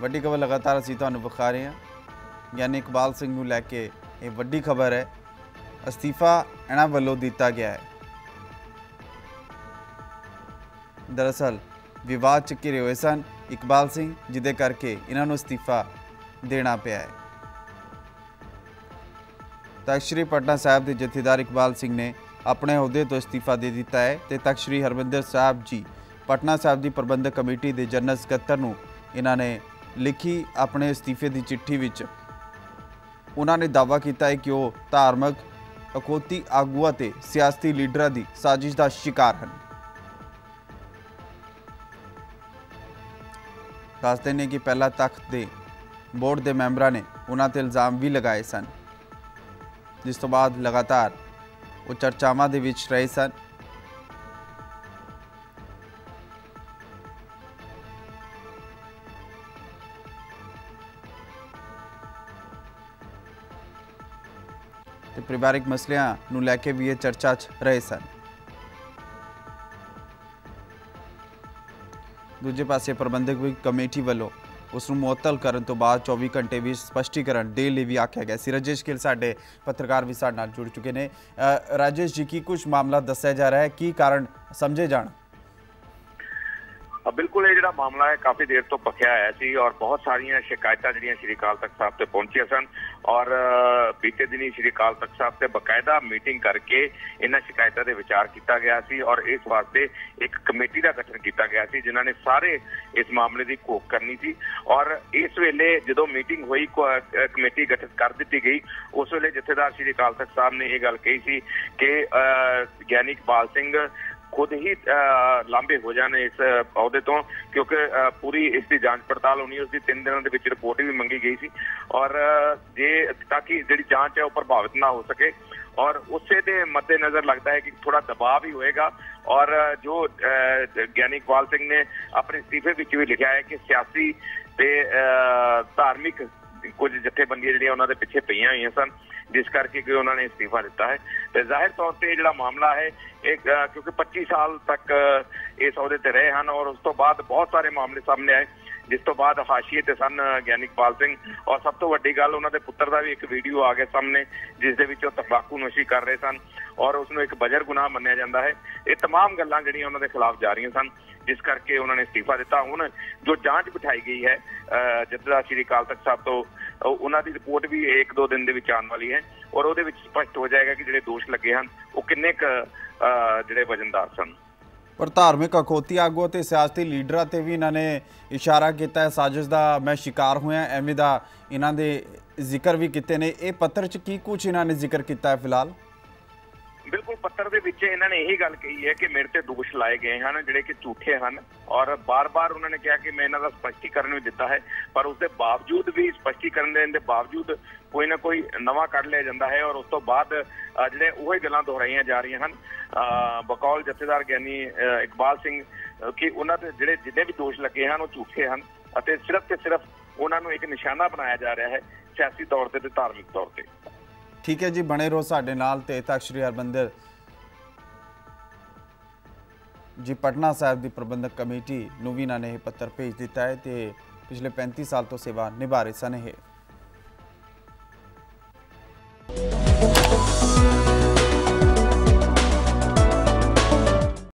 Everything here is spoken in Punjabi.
ਵੱਡੀ ਖਬਰ ਲਗਾਤਾਰ ਅਸੀਂ ਤੁਹਾਨੂੰ ਵਿਖਾ ਰਹੇ ਹਾਂ। ਗਿਆਨੀ ਇਕਬਾਲ ਸਿੰਘ ਨੂੰ ਲੈ ਕੇ ਇਹ ਵੱਡੀ ਖਬਰ ਹੈ। ਅਸਤੀਫਾ ਇਹਨਾਂ ਵੱਲੋਂ ਦਿੱਤਾ ਗਿਆ ਹੈ। ਦਰਅਸਲ ਵਿਵਾਦ ਚ ਘਿਰੇ ਹੋਏ ਸਨ ਇਕਬਾਲ ਸਿੰਘ, ਜਿਹਦੇ ਕਰਕੇ ਇਹਨਾਂ ਨੂੰ ਅਸਤੀਫਾ ਦੇਣਾ ਪਿਆ ਹੈ। ਤਖਤ ਸ੍ਰੀ ਪਟਨਾ ਸਾਹਿਬ ਦੇ ਜਥੇਦਾਰ ਇਕਬਾਲ ਸਿੰਘ ਨੇ ਆਪਣੇ ਅਹੁਦੇ ਤੋਂ ਅਸਤੀਫਾ ਦੇ ਦਿੱਤਾ ਹੈ ਤੇ ਤਖਤ ਸ੍ਰੀ ਹਰਮੰਦਰ ਸਾਹਿਬ ਜੀ, ਪਟਨਾ ਸਾਹਿਬ ਦੀ ਪ੍ਰਬੰਧਕ ਕਮੇਟੀ ਦੇ ਜਨਰਲ ਸਕੱਤਰ ਨੂੰ ਇਹਨਾਂ ਨੇ ਲਿਖੀ ਆਪਣੇ ਅਸਤੀਫੇ ਦੀ ਚਿੱਠੀ ਵਿੱਚ। ਉਹਨਾਂ ਨੇ ਦਾਅਵਾ ਕੀਤਾ ਹੈ ਕਿ ਉਹ ਧਾਰਮਿਕ, ਅਖੌਤੀ ਆਗੂਆਂ ਤੇ ਸਿਆਸੀ ਲੀਡਰਾਂ ਦੀ ਸਾਜ਼ਿਸ਼ ਦਾ ਸ਼ਿਕਾਰ ਹਨ। ਦੱਸਦੇ ਨੇ ਕਿ ਪਹਿਲਾ ਤਖਤ ਦੇ ਬੋਰਡ ਦੇ ਮੈਂਬਰਾਂ ਨੇ ਉਹਨਾਂ ਤੇ ਇਲਜ਼ਾਮ ਵੀ ਲਗਾਏ ਸਨ, ਜਿਸ ਤੋਂ ਬਾਅਦ ਲਗਾਤਾਰ ਉਹ ਚਰਚਾਵਾਂ ਦੇ ਵਿੱਚ ਰਹੇ ਸਨ। ਤੇ ਪਰਿਵਾਰਿਕ ਮਸਲਿਆਂ ਨੂੰ ਲੈ ਕੇ ਵੀ ਇਹ ਚਰਚਾ 'ਚ ਰਹੇ ਸਨ। ਦੂਜੇ ਪਾਸੇ ਪ੍ਰਬੰਧਕ ਕਮੇਟੀ ਵੱਲੋਂ ਉਸ ਨੂੰ ਮੁਅੱਤਲ ਕਰਨ ਤੋਂ ਬਾਅਦ 24 ਘੰਟੇ ਵਿੱਚ ਸਪਸ਼ਟੀਕਰਨ ਦੇਣ ਲਈ ਵੀ ਆਖਿਆ ਗਿਆ ਸੀ। ਰਾਜੇਸ਼ ਗਿੱਲ ਸਾਡੇ ਪੱਤਰਕਾਰ ਵੀ ਸਾਡੇ ਨਾਲ ਜੁੜ ਚੁੱਕੇ ਨੇ। ਅ, ਰਾਜੇਸ਼ ਜੀ ਕੀ ਕੁਝ ਮਾਮਲਾ ਦੱਸਿਆ ਜਾ ਰਿਹਾ ਹੈ? ਕੀ ਕਾਰਨ ਸਮਝੇ ਜਾਣ? ਬਿਲਕੁਲ ਇਹ ਜਿਹੜਾ ਮਾਮਲਾ ਹੈ ਕਾਫੀ ਦੇਰ ਤੋਂ ਪਖਿਆ ਆਇਆ ਸੀ ਔਰ ਬਹੁਤ ਸਾਰੀਆਂ ਸ਼ਿਕਾਇਤਾਂ ਜਿਹੜੀਆਂ ਸ਼੍ਰੀ ਅਕਾਲ ਤਖਤ ਸਾਹਿਬ ਤੇ ਪਹੁੰਚੀਆਂ ਸਨ ਔਰ ਬੀਤੇ ਦਿਨੀ ਸ਼੍ਰੀ ਅਕਾਲ ਤਖਤ ਸਾਹਿਬ ਤੇ ਬਕਾਇਦਾ ਮੀਟਿੰਗ ਕਰਕੇ ਇਹਨਾਂ ਸ਼ਿਕਾਇਤਾਂ ਦੇ ਵਿਚਾਰ ਕੀਤਾ ਗਿਆ ਸੀ ਔਰ ਇਸ ਵਾਸਤੇ ਇੱਕ ਕਮੇਟੀ ਦਾ ਗਠਨ ਕੀਤਾ ਗਿਆ ਸੀ ਜਿਨ੍ਹਾਂ ਨੇ ਸਾਰੇ ਇਸ ਮਾਮਲੇ ਦੀ ਘੋਖ ਕਰਨੀ ਸੀ ਔਰ ਇਸ ਵੇਲੇ ਜਦੋਂ ਮੀਟਿੰਗ ਹੋਈ ਕਮੇਟੀ ਗਠਿਤ ਕਰ ਦਿੱਤੀ ਗਈ ਉਸ ਵੇਲੇ ਜਥੇਦਾਰ ਸ਼੍ਰੀ ਅਕਾਲ ਤਖਤ ਸਾਹਿਬ ਨੇ ਇਹ ਗੱਲ ਕਹੀ ਸੀ ਕਿ ਅ, ਗਿਆਨੀ ਇਕਬਾਲ ਸਿੰਘ ਖੁਦ ਹੀ ਅ, ਲਾਂਭੇ ਹੋ ਜਾਣ ਇਸ ਅਹੁਦੇ ਤੋਂ ਕਿਉਂਕਿ ਪੂਰੀ ਇਸ ਦੀ ਜਾਂਚ ਪੜਤਾਲ ਹੋਣੀ ਉਸ ਦੀ 3 ਦਿਨਾਂ ਦੇ ਵਿੱਚ ਰਿਪੋਰਟ ਵੀ ਮੰਗੀ ਗਈ ਸੀ। ਔਰ ਜੇ ਤਾਂ ਕਿ ਜਿਹੜੀ ਜਾਂਚ ਹੈ ਉਹ ਪ੍ਰਭਾਵਿਤ ਨਾ ਹੋ ਸਕੇ। ਔਰ ਉਸੇ ਦੇ ਮੱਦੇਨਜ਼ਰ ਲੱਗਦਾ ਹੈ ਕਿ ਥੋੜਾ ਦਬਾਅ ਵੀ ਹੋਏਗਾ। ਔਰ ਜੋ ਅ, ਗਿਆਨੀ ਇਕਬਾਲ ਸਿੰਘ ਨੇ ਆਪਣੇ ਅਸਤੀਫੇ ਵਿੱਚ ਵੀ ਲਿਖਿਆ ਹੈ ਕਿ ਸਿਆਸੀ ਤੇ ਧਾਰਮਿਕ ਕੁਝ ਜਥੇਬੰਦੀਆਂ ਜਿਹੜੀਆਂ ਉਹਨਾਂ ਦੇ ਪਿੱਛੇ ਪਈਆਂ ਹੋਈਆਂ ਸਨ, ਜਿਸ ਕਰਕੇ ਕਿ ਉਹਨਾਂ ਨੇ ਅਸਤੀਫਾ ਦਿੱਤਾ ਹੈ। ਤੇ ਜ਼ਾਹਿਰ ਤੌਰ ਤੇ ਇਹ ਜਿਹੜਾ ਮਾਮਲਾ ਹੈ, ਇਹ ਕਿਉਂਕਿ 25 ਸਾਲ ਤੱਕ ਇਸ ਅਹੁਦੇ ਤੇ ਰਹੇ ਹਨ ਔਰ ਉਸ ਤੋਂ ਬਾਅਦ ਬਹੁਤ ਸਾਰੇ ਮਾਮਲੇ ਸਾਹਮਣੇ ਆਏ। ਜਿਸ ਤੋਂ ਬਾਅਦ ਹਾਸ਼ੀਏ ਤੇ ਸਨ ਅ, ਗਿਆਨੀ ਇਕਬਾਲ ਸਿੰਘ ਔਰ ਸਭ ਤੋਂ ਵੱਡੀ ਗੱਲ ਉਹਨਾਂ ਦੇ ਪੁੱਤਰ ਦਾ ਵੀ ਇੱਕ ਵੀਡੀਓ ਆ ਗਿਆ ਸਾਹਮਣੇ ਜਿਸ ਦੇ ਵਿੱਚ ਉਹ ਤੰਬਾਕੂ ਨੋਸ਼ੀ ਕਰ ਰਹੇ ਸਨ ਔਰ ਉਸ ਨੂੰ ਇੱਕ ਬਜਰ ਗੁਨਾਹ ਮੰਨਿਆ ਜਾਂਦਾ ਹੈ ਇਹ तमाम ਗੱਲਾਂ ਜਿਹੜੀਆਂ ਉਹਨਾਂ ਦੇ ਖਿਲਾਫ ਜਾ ਰਹੀਆਂ ਸਨ ਜਿਸ ਕਰਕੇ ਉਹਨਾਂ ਨੇ ਅਸਤੀਫਾ ਦਿੱਤਾ ਹੁਣ ਜੋ ਜਾਂਚ ਬਿਠਾਈ ਗਈ ਹੈ ਅ, ਜਥੇਦਾਰ ਸ਼੍ਰੀ ਅਕਾਲ ਤਖਤ ਸਾਹਿਬ ਤੋਂ ਉਹ- ਉਹਨਾਂ ਦੀ ਰਿਪੋਰਟ ਵੀ ਇੱਕ ਦੋ ਦਿਨ ਦੇ ਵਿੱਚ ਆਉਣ ਵਾਲੀ ਹੈ ਔਰ ਉਹਦੇ ਵਿੱਚ ਸਪਸ਼ਟ ਹੋ ਜਾਏਗਾ ਕਿ ਜਿਹੜੇ ਦੋਸ਼ ਲੱਗੇ ਹਨ ਉਹ ਕਿੰਨੇ ਕ ਜਿਹੜੇ ਵਜਨਦਾਰ ਸਨ ਪਰ ਧਾਰਮਿਕ ਅਖੌਤੀ ਆਗੂ ਅਤੇ ਸਿਆਸਤੀ ਲੀਡਰਾਂ ਤੇ ਵੀ ਇਹਨਾਂ ਨੇ ਇਸ਼ਾਰਾ ਕੀਤਾ ਹੈ। ਸਾਜ਼ਿਸ਼ ਦਾ ਮੈਂ ਸ਼ਿਕਾਰ ਹੋਇਆ ਐਵੇਂ ਦਾ ਇਹਨਾਂ ਦੇ ਜ਼ਿਕਰ ਵੀ ਕੀਤੇ ਨੇ। ਇਹ ਪੱਤਰ 'ਚ ਕੀ ਕੁਝ ਇਹਨਾਂ ਨੇ ਜ਼ਿਕਰ ਕੀਤਾ ਹੈ ਫਿਲਹਾਲ? ਬਿਲਕੁਲ ਪੱਤਰ ਦੇ ਵਿੱਚ ਇਹਨਾਂ ਨੇ ਇਹੀ ਗੱਲ ਕਹੀ ਹੈ ਕਿ ਮੇਰੇ ਤੇ ਦੋਸ਼ ਲਾਏ ਗਏ ਹਨ, ਜਿਹੜੇ ਕਿ ਝੂਠੇ ਹਨ ਔਰ ਬਾਰ-ਬਾਰ ਉਹਨਾਂ ਨੇ ਕਿਹਾ ਕਿ ਮੈਂ ਇਹਨਾਂ ਦਾ ਸਪਸ਼ਟੀਕਰਨ ਵੀ ਦਿੱਤਾ ਹੈ, ਪਰ ਉਸ ਦੇ ਬਾਵਜੂਦ ਵੀ ਸਪਸ਼ਟੀਕਰਨ ਦੇਣ ਦੇ ਬਾਵਜੂਦ ਕੋਈ ਨਾ ਕੋਈ ਨਵਾਂ ਕੱਢ ਲਿਆ ਜਾਂਦਾ ਹੈ ਔਰ ਉਸ ਤੋਂ ਬਾਅਦ ਜਿਹੜੇ ਉਹੀ ਗੱਲਾਂ ਦੁਹਰਾਈਆਂ ਜਾ ਰਹੀਆਂ ਹਨ ਬਕੌਲ ਜਥੇਦਾਰ ਗਿਆਨੀ ਇਕਬਾਲ ਸਿੰਘ ਕਿ ਉਹਨਾਂ ਦੇ ਜਿਹੜੇ ਜਿੰਨੇ ਵੀ ਦੋਸ਼ ਲੱਗੇ ਹਨ ਉਹ ਝੂਠੇ ਹਨ ਅਤੇ ਸਿਰਫ ਤੇ ਸਿਰਫ ਉਹਨਾਂ ਨੂੰ ਇੱਕ ਨਿਸ਼ਾਨਾ ਬਣਾਇਆ ਜਾ ਰਿਹਾ ਹੈ ਸਿਆਸੀ ਤੌਰ ਤੇ ਤੇ ਧਾਰਮਿਕ ਤੌਰ ਤੇ। ਠੀਕ ਹੈ ਜੀ, ਬਣੇ ਰਹੋ ਸਾਡੇ ਨਾਲ ਤੇ ਤੱਕ ਸ੍ਰੀ ਹਰਮੰਦਰ ਜੀ, ਪਟਨਾ ਸਾਹਿਬ ਦੀ ਪ੍ਰਬੰਧਕ ਕਮੇਟੀ ਨੂੰ ਵੀ ਇਹਨਾਂ ਨੇ ਇਹ ਪੱਤਰ ਭੇਜ ਦਿੱਤਾ ਹੈ ਤੇ ਪਿਛਲੇ 35 ਸਾਲ ਤੋਂ ਸੇਵਾ ਨਿਭਾ ਰਹੇ ਸਨ ਇਹ।